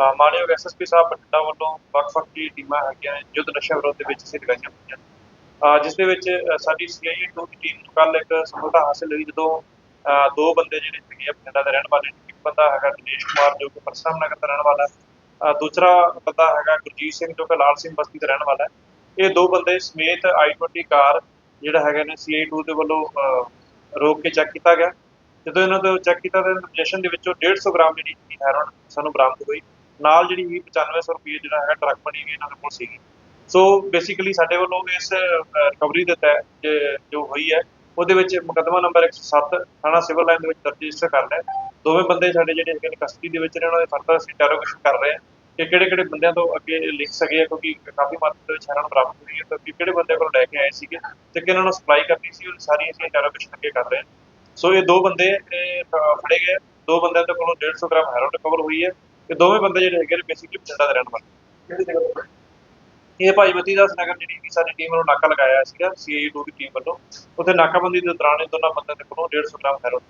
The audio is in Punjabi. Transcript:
ਅ, ਮਾਨਯੋਗ ਐਸਐਸਪੀ ਸਾਹਿਬ ਬਠਿੰਡਾ ਵੱਲੋਂ ਵੱਖ-ਵੱਖ ਜੀ ਟੀਮਾਂ ਹੈਗੀਆਂ ਨੇ ਯੁੱਧ ਨਸ਼ਾ ਵਿਰੋਧ ਦੇ ਵਿੱਚ ਅਸੀਂ ਲਗਾਈਆਂ ਹੋਈਆਂ ਜਿਸ ਦੇ ਵਿੱਚ ਸਾਡੀ ਸੀਆਈਏ ਟੂ ਦੀ ਟੀਮ ਨੂੰ ਕੱਲ ਇੱਕ ਸਫਲਤਾ ਹਾਸਲ ਹੋਈ ਜਦੋਂ ਦੋ ਬੰਦੇ ਜਿਹੜੇ ਹੈਗੇ ਆ ਬਠਿੰਡਾ ਦੇ ਰਹਿਣ ਵਾਲੇ ਇੱਕ ਬੰਦਾ ਹੈਗਾ ਦਿਨੇਸ਼ ਕੁਮਾਰ ਜੋ ਕਿ ਪਰਸਰਾਮ ਨਗਰ ਦਾ ਰਹਿਣ ਵਾਲਾ ਹੈ। ਦੂਸਰਾ ਬੰਦਾ ਹੈਗਾ ਗੁਰਜੀਤ ਸਿੰਘ ਜੋ ਕਿ ਲਾਲ ਸਿੰਘ ਬਸਤੀ ਦਾ ਰਹਿਣ ਵਾਲਾ ਹੈ। ਇਹ ਦੋ ਬੰਦੇ ਸਮੇਤ i20 ਕਾਰ ਜਿਹੜਾ ਹੈਗਾ ਨੇ ਸੀਆਈ ਟੂ ਦੇ ਵੱਲੋਂ ਅ, ਰੋਕ ਕੇ ਚੈੱਕ ਕੀਤਾ ਗਿਆ। ਜਦੋਂ ਇਹਨਾਂ ਤੋਂ ਚੈੱਕ ਕੀਤਾ ਤਾਂ ਇੰਜੈਕਸ਼ਨ ਦੇ ਵਿੱਚੋਂ 150 ਗ੍ਰਾਮ ਜਿਹੜੀ ਹੈਰੋਨ ਸਾਨੂੰ ਬਰਾਮਦ ਹੋਈ। ਨਾਲ ਜਿਹੜੀ ਵੀ 9500 ਰੁਪਏ ਜਿਹੜਾ ਹੈਗਾ ਟਰੱਕ ਬਣੀ ਵੀ ਇਹਨਾਂ ਦੇ ਕੋਲ ਸੀਗੀ। ਸੋ ਬੇਸਿਕਲੀ ਸਾਡੇ ਵੱਲੋਂ ਇਸ ਰਿਕਵਰੀ ਦੇ ਤਹਿਤ ਜੋ ਹੋਈ ਹੈ, ਉਹਦੇ ਵਿੱਚ ਮੁਕੱਦਮਾ ਨੰਬਰ 107 ਥਾਣਾ ਸਿਵਲ ਲਾਈਨ ਦੇ ਵਿੱਚ ਦਰਜ ਰਜਿਸਟਰ ਕਰ ਲਿਆ। ਦੋਵੇਂ ਬੰਦੇ ਸਾਡੇ ਜਿਹੜੇ ਹੈਗੇ ਨੇ ਕਸਟਡੀ ਦੇ ਵਿੱਚ ਨੇ, ਉਹਨਾਂ ਦੇ ਫਰਦਰ ਅਸੀਂ ਇੰਟਰੋਗੇਸ਼ਨ ਕਰ ਰਹੇ ਹਾਂ ਕਿ ਕਿਹੜੇ ਕਿਹੜੇ ਬੰਦਿਆਂ ਤੋਂ ਅੱਗੇ ਲਿਖ ਸਕੇ ਕਿਉਂਕਿ ਕਾਫੀ ਮਾਤਰਾ ਦੇ ਵਿੱਚ ਹੈਰੋਨ ਪ੍ਰਾਪਤ ਹੋਈ ਹੈ, ਤਾਂ ਕਿ ਕਿਹੜੇ ਬੰਦੇ ਕੋਲ ਲੈ ਕੇ ਆਏ ਸੀਗੇ ਤੇ ਕਿਹਨਾਂ ਨੂੰ ਸਪਲਾਈ ਕਰਨੀ ਸੀ, ਉਹ ਸਾਰੀ ਅਸੀਂ ਇੰਟਰੋਗੇਸ਼ਨ ਅੱਗੇ ਕਰ ਰਹੇ ਹਾਂ। ਸੋ ਇਹ ਦੋ ਬੰਦੇ ਫੜੇ ਗਏ। ਦੋ ਬੰਦਿਆਂ ਦੇ ਕੋਲੋਂ 150 ਗ੍ਰਾਮ ਹੈਰੋਨ ਰਿਕਵਰ ਹੋਈ ਹੈ। ਤੇ ਦੋਵੇਂ ਬੰਦੇ ਜਿਹੜੇ ਹੈਗੇ ਨੇ ਬੇਸਿਕਲੀ ਬਠਿੰਡਾ ਦੇ ਰਹਿਣ ਵਾਲੇ। ਕਿਹੜੀ ਜਗ੍ਹਾ ਤੋਂ ਇਹ ਭਾਈ ਮਤੀ ਦਾਸ ਨਗਰ ਜਿਹੜੀ ਕਿ ਸਾਡੀ ਟੀਮ ਵੱਲੋਂ ਨਾਕਾ ਲਗਾਇਆ ਸੀਗਾ ਸੀਆਈ 2 ਦੀ ਟੀਮ ਵੱਲੋਂ। ਉੱਥੇ ਨਾਕਾਬੰਦੀ ਦੇ ਦੌਰਾਨ ਇਹ ਦੋਨਾਂ ਬੰਦਿਆਂ ਦੇ ਕੋਲੋਂ 150 ਗ੍ਰਾਮ ਹੈਰੋਨ